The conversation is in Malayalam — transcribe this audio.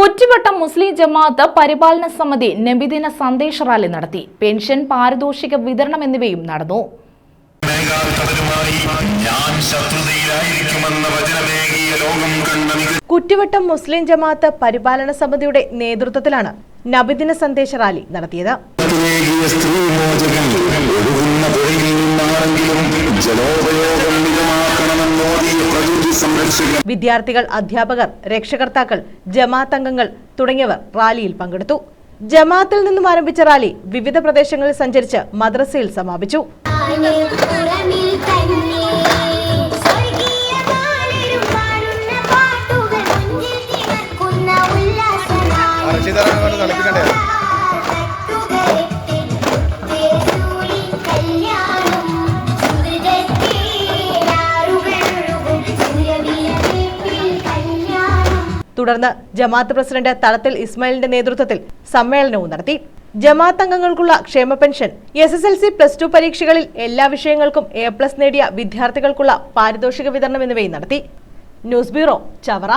കുറ്റിവട്ടം മുസ്ലിം ജമാഅത്ത് പരിപാലന സമിതി നബിദിന സന്ദേശ റാലി നടത്തി. പെൻഷൻ പാരിതോഷിക വിതരണം എന്നിവയും നടന്നു. കുറ്റിവട്ടം മുസ്ലിം ജമാഅത്ത് പരിപാലന സമിതിയുടെ നേതൃത്വത്തിലാണ് നബിദിന സന്ദേശ റാലി നടത്തിയത്. സ്ത്രീ മോചകൻ ഒഴുകുന്ന പുഴയിൽ വിദ്യാർത്ഥികൾ അധ്യാപകർ രക്ഷകർത്താക്കൾ ജമാഅത്ത് അംഗങ്ങൾ തുടങ്ങിയവർ റാലിയിൽ പങ്കെടുത്തു. ജമാഅത്തിൽ നിന്നും ആരംഭിച്ച റാലി വിവിധ പ്രദേശങ്ങളിൽ സഞ്ചരിച്ച് മദ്രസയിൽ സമാപിച്ചു. തുടർന്ന് ജമാഅത്ത് പ്രസിഡന്റ് തളത്തിൽ ഇസ്മായിലിന്റെ നേതൃത്വത്തിൽ സമ്മേളനവും നടത്തി. ജമാഅത്ത് അംഗങ്ങൾക്കുള്ള ക്ഷേമ pension S S L C plus two പരീക്ഷകളിൽ എല്ലാ വിഷയങ്ങൾക്കും എ പ്ലസ് നേടിയ വിദ്യാർത്ഥികൾക്കുള്ള പാരിതോഷിക വിതരണം എന്നിവയും നടത്തി. News bureau Chavara.